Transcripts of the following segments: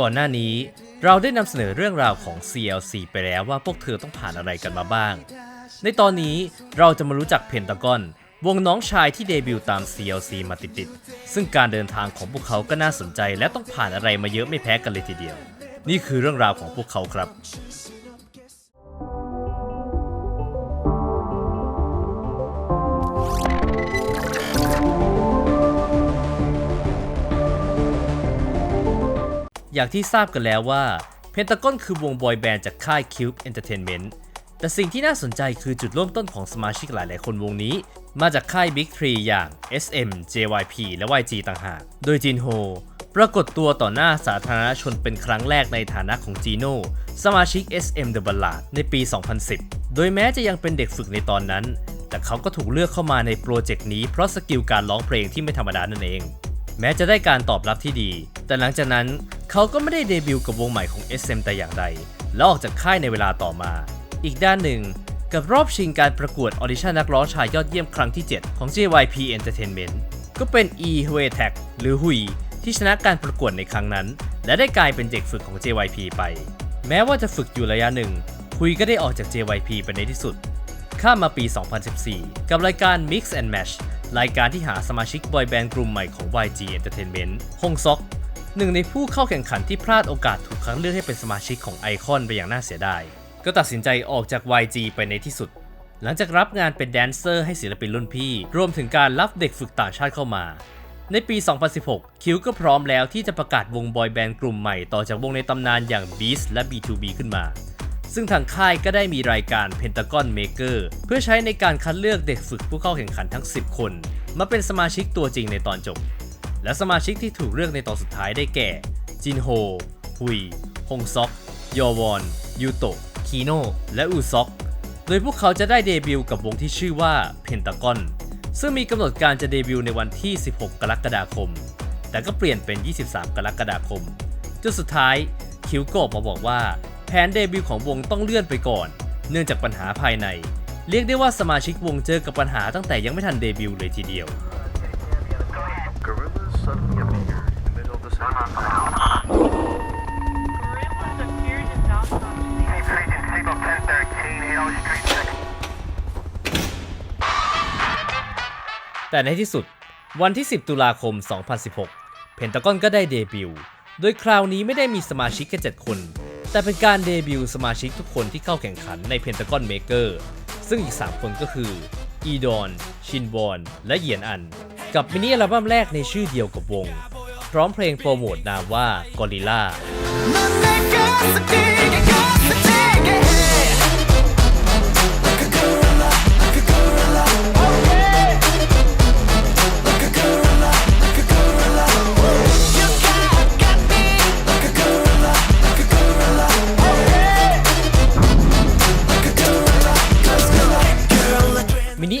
ก่อนหน้านี้เราได้นำเสนอเรื่องราวของ CLC ไปแล้วว่าพวกเธอต้องผ่านอะไรกันมาบ้าง ในตอนนี้เราจะมารู้จักเพนตากอนวงน้องชายที่เดบิวต์ตาม CLC มาติดๆ ซึ่งการเดินทางของพวกเขาก็น่าสนใจและต้องผ่านอะไรมาเยอะไม่แพ้กันเลยทีเดียว นี่คือเรื่องราวของพวกเขาครับ อย่างที่ทราบกันแล้วว่าเพนตากอนคือวงบอยแบนด์จากค่าย Cube Entertainment แต่สิ่งที่น่าสนใจคือจุดเริ่มต้นของสมาชิกหลายๆ คนวงนี้ มาจากค่าย Big 3 อย่าง SM, JYP และ YG ต่างหาก โดยจินโฮปรากฏตัวต่อหน้าสาธารณชนเป็นครั้งแรกในฐานะของจีโน่สมาชิก SM The Ballad ในปี 2010 โดยแม้จะยังเป็นเด็กฝึกในตอนนั้น แต่เขาก็ถูกเลือกเข้ามาในโปรเจกต์นี้เพราะสกิลการร้องเพลงที่ไม่ธรรมดานั่นเอง แม้จะได้การตอบรับที่ดี แต่หลังจากนั้นเขาก็ไม่ได้เดบิวต์กับวงใหม่ของ SM แต่อย่างใด และออกจากค่ายในเวลาต่อมา อีกด้านหนึ่งกับรอบชิงการประกวดออดิชั่นนักร้องชายยอดเยี่ยมครั้งที่ 7 ของ JYP Entertainment ก็เป็น E h u e t a k หรือหุยที่ชนะการประกวดในครั้งนั้น และได้กลายเป็นเด็กฝึกของ JYP ไป แม้ว่าจะฝึกอยู่ระยะหนึ่งหุยก็ได้ออกจาก JYP ไปในที่สุด ข้ามมาปี 2014 กับรายการ Mix and Match รายการที่หาสมาชิกบอยแบนด์กลุ่มใหม่ของ YG Entertainment ฮงซอกหนึ่งในผู้เข้าแข่งขันที่พลาดโอกาสถูกคัดเลือกให้เป็นสมาชิกของไอคอนไปอย่างน่าเสียดาย ก็ตัดสินใจออกจาก YG ไปในที่สุด หลังจากรับงานเป็นแดนเซอร์ให้ศิลปินรุ่นพี่ รวมถึงการรับเด็กฝึกต่างชาติเข้ามา ในปี 2016 คิวก็พร้อมแล้วที่จะประกาศวงบอยแบนด์กลุ่มใหม่ต่อจากวงในตำนานอย่าง Beast และ B2B ขึ้นมา ซึ่งทางค่ายก็ได้มีรายการ Pentagon Maker เพื่อใช้ในการคัดเลือกเด็กฝึกผู้เข้าแข่งขันทั้ง 10 คน มาเป็นสมาชิกตัวจริงในตอนจบ และสมาชิกที่ถูกเลือกในตอนสุดท้ายได้แก่ จินโฮ ฮุย ฮงซอก ยอวอน ยูโตะ คีโน และอูซอก โดยพวกเขาจะได้เดบิวต์กับวงที่ชื่อว่า Pentagon ซึ่งมีกำหนดการจะเดบิวต์ในวันที่ 16 กรกฎาคม แต่ก็เปลี่ยนเป็น 23 กรกฎาคม จนสุดท้ายคิวโก็ออกมาบอกว่า แผนเดบิวต์ของวงต้องเลื่อนไปก่อน เนื่องจากปัญหาภายใน เรียกได้ว่าสมาชิกวงเจอกับปัญหาตั้งแต่ยังไม่ทันเดบิวต์เลยทีเดียว แต่ในที่สุดวันที่ 10 ตุลาคม 2016 เพนตากอนก็ได้เดบิวต์ โดยคราวนี้ไม่ได้มีสมาชิกแค่ 7 คน แต่เป็นการเดบิวต์สมาชิกทุกคนที่เข้าแข่งขันในเพนตากอนเมเกอร์ซึ่งอีก 3 คนก็คือ อีดอน ชินบอน และเหยียนอัน กับมินิอัลบั้มแรกในชื่อเดียวกับวง พร้อมเพลงโปรโมทนามว่ากอริล่า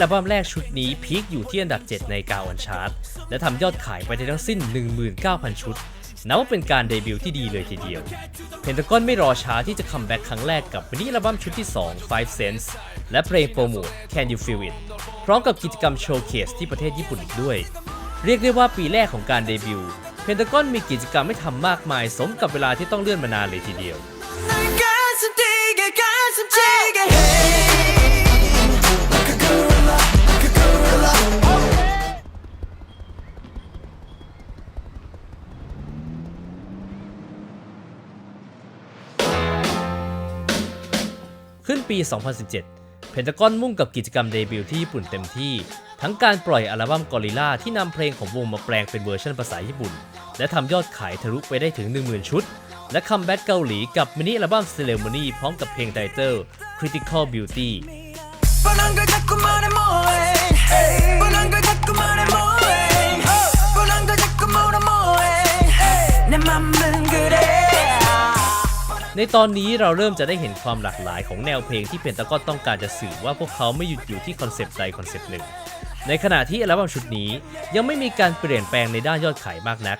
อัลบั้มแรกชุดนี้พีคอยู่ที่อันดับ 7 ในกาวอันชาร์ตและทำยอดขายไปได้ทั้งสิ้น 19,000 ชุด นับว่าเป็นการเดบิวต์ที่ดีเลยทีเดียวเพนตากอนไม่รอช้าที่จะคัมแบ็กครั้งแรกกับมินิอัลบั้มชุดที่ 2 Five Cents และเพลงโปรโมท Can You Feel It พร้อมกับกิจกรรมโชว์เคสที่ประเทศญี่ปุ่นอีกด้วย เรียกได้ว่าปีแรกของการเดบิวต์เพนตากอนมีกิจกรรมให้ทำมากมาย สมกับเวลาที่ต้องเลื่อนมานานเลยทีเดียว ปี 2017 เพนตากอนมุ่งกับกิจกรรมเดบิวต์ที่ญี่ปุ่นเต็มที่ ทั้งการปล่อยอัลบั้มกอริล่าที่นำเพลงของวงมาแปลงเป็นเวอร์ชันภาษาญี่ปุ่น และทำยอดขายทะลุไปได้ถึง 10,000 ชุด และคัมแบ็กเกาหลีกับมินิอัลบั้ม Ceremony พร้อมกับเพลงไตเติล Critical Beauty ในตอนนี้เราเริ่มจะได้เห็นความหลากหลายของแนวเพลงที่เพนตากอนต้องการจะสื่อว่าพวกเขาไม่หยุดอยู่ที่คอนเซปต์ใดคอนเซปต์หนึ่ง ในขณะที่อัลบั้มชุดนี้ยังไม่มีการเปลี่ยนแปลงในด้านยอดขายมากนัก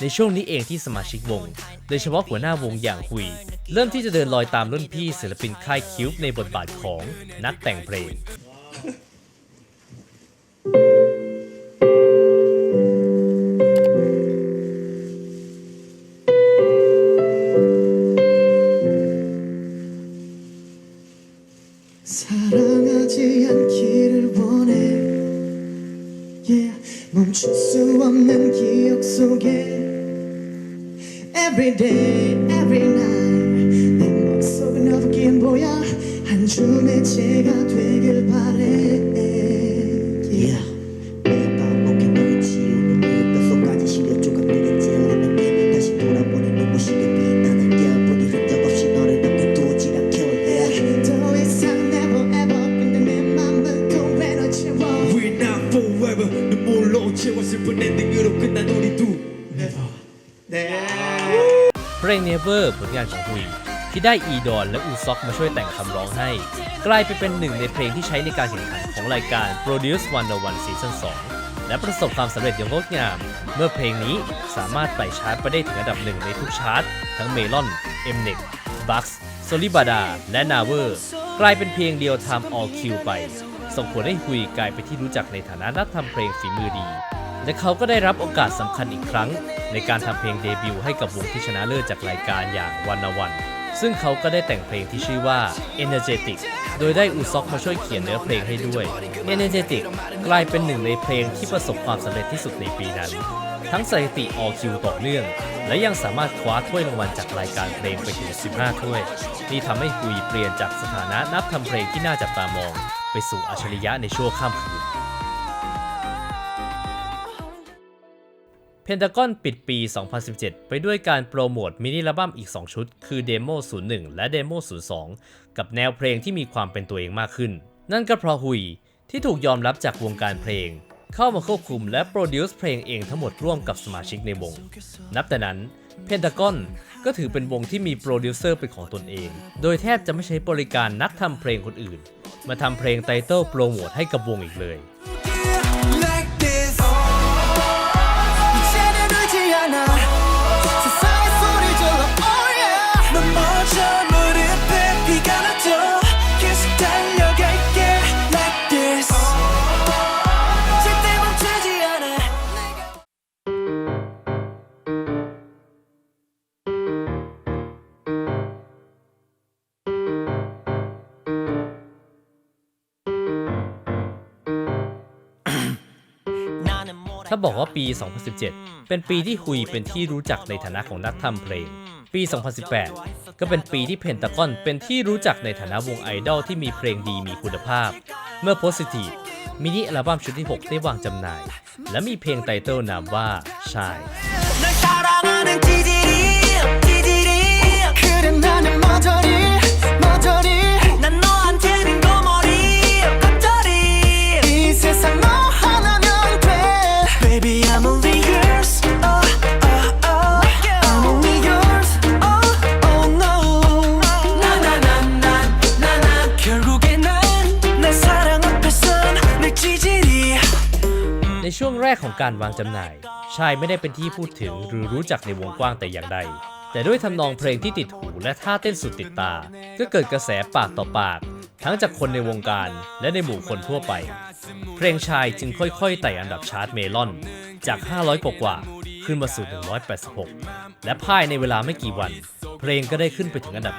ในช่วงนี้เองที่สมาชิกวง โดยเฉพาะหัวหน้าวงอย่างฮุย เริ่มที่จะเดินลอยตามรุ่นพี่ศิลปินค่ายคิวบในบทบาทของนักแต่งเพลง 멈출 수 없는 기억 속에 Every day, every night 내 맘속은 어둡긴 보여 한 줌의 제가 되길 바래. านของฮุย ที่ได้อีดอนและอูซอกมาช่วยแต่งคำร้องให้ กลายไปเป็นหนึ่งในเพลงที่ใช้ในการแข่งขันของรายการ Produce 101 Season 2 และประสบความสำเร็จอย่างงดงาม เมื่อเพลงนี้สามารถไต่ชาร์ตไปได้ถึงอันดับหนึ่งในทุกชาร์ตทั้ง Melon, Mnet, Bux, Solibada และ Naver กลายเป็นเพลงเดียวทำ All Q ไป ส่งผลให้ฮุยกลายเป็นที่รู้จักในฐานะนักทำเพลงฝีมือดี และเขาก็ได้รับโอกาสสำคัญอีกครั้ง ในการทำเพลงเดบิวต์ให้กับวงที่ชนะเลิศจากรายการอย่างวันนวัน ซึ่งเขาก็ได้แต่งเพลงที่ชื่อว่า Energetic โดยได้อูซอกมาช่วยเขียนเนื้อเพลงให้ด้วย Energetic กลายเป็นหนึ่งในเพลงที่ประสบความสำเร็จที่สุดในปีนั้น ทั้งสถิติ All Q ต่อเนื่อง และยังสามารถคว้าถ้วยรางวัลจากรายการเพลงไปถึง 15 ถ้วย นี่ทำให้ฮุยเปลี่ยนจากสถานะนักทำเพลงที่น่าจับตามอง ไปสู่อัจฉริยะในชั่วข้ามคืน เพน t ากอนปิดปี 2017 ไปด้วยการโปรโมทมินิอัลบั้มอีก 2 ชุด คือ Demo 01 และ Demo 02 กับแนวเพลงที่มีความเป็นตัวเองมากขึ้น นั่นก็เพราะฮุยที่ถูกยอมรับจากวงการเพลง เข้ามาควบคุมและโปรดิวซ์เพลงเองทั้งหมดร่วมกับสมาชิกในวง นับแต่นั้นเพน t ากอนก็ถือเป็นวงที่มีโปรดิวเซอร์เป็นของตนเอง โดยแทบจะไม่ใช้บริการนักทำเพลงคนอื่น มาทำเพลงไตเติลโปรโมทให้กับวงอีกเลย ถ้าบอกว่าปี 2017 เป็นปีที่ฮุยเป็นที่รู้จักในฐานะของนักทำเพลง ปี 2018 ก็เป็นปีที่เพนตากอนเป็นที่รู้จักในฐานะวงไอดอลที่มีเพลงดีมีคุณภาพ เมื่อ Positive มินิอัลบั้มชุดที่ 6 ได้วางจำหน่าย และมีเพลงไตเติลนามว่า Shine ช่วงแรกของการวางจำหน่าย ชายไม่ได้เป็นที่พูดถึงหรือรู้จักในวงกว้างแต่อย่างใด แต่ด้วยทำนองเพลงที่ติดหูและท่าเต้นสุดติดตา ก็เกิดกระแสปากต่อปาก ทั้งจากคนในวงการและในหมู่คนทั่วไป เพลงชายจึงค่อยๆไต่อันดับชาร์ตเมลอน จาก 500 กว่าขึ้นมาสู่ 186 และภายในเวลาไม่กี่วัน เพลงก็ได้ขึ้นไปถึงอันดับ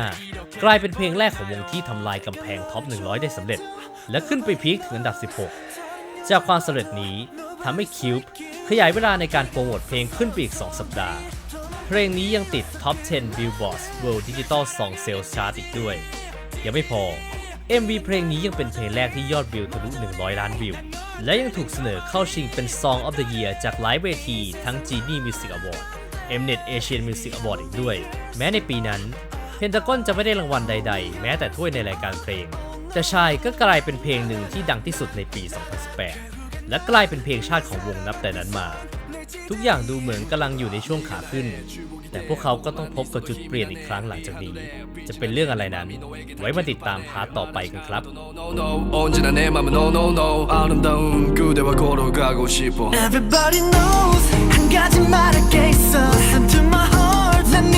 95 กลายเป็นเพลงแรกของวงที่ทำลายกำแพงท็อป 100 ได้สำเร็จ และขึ้นไปพีคถึงอันดับ 16 จากความสำเร็จนี้ทำให้คิวบ์ขยายเวลาในการโปรโมทเพลงขึ้นไปอีก 2 สัปดาห์ เพลงนี้ยังติด Top 10 Billboard World Digital Song Sales Chart อีกด้วย ยังไม่พอ MV เพลงนี้ยังเป็นเพลงแรกที่ยอดวิวทะลุ 100 ล้านวิว และยังถูกเสนอเข้าชิงเป็น Song of the Year จากหลายเวทีทั้ง Genie Music Award Mnet Asian Music Award อีกด้วย แม้ในปีนั้น เพนตากอนจะไม่ได้รางวัลใด ๆ แม้แต่ถ้วยในรายการเพลง แต่ชายก็กลายเป็นเพลงหนึ่งที่ดังที่สุดในปี 2018 และกลายเป็นเพลงชาติของวงนับแต่นั้นมา ทุกอย่างดูเหมือนกำลังอยู่ในช่วงขาขึ้น แต่พวกเขาก็ต้องพบกับจุดเปลี่ยนอีกครั้งหลังจากนี้ จะเป็นเรื่องอะไรนั้น ไว้มาติดตามพาร์ทต่อไปกันครับ no no 언제나 내 맘은 no no no 아름다운 그대와 걸어가고 싶어 Everybody knows 한 가지 말할 게 있어 Listen to my heart 난네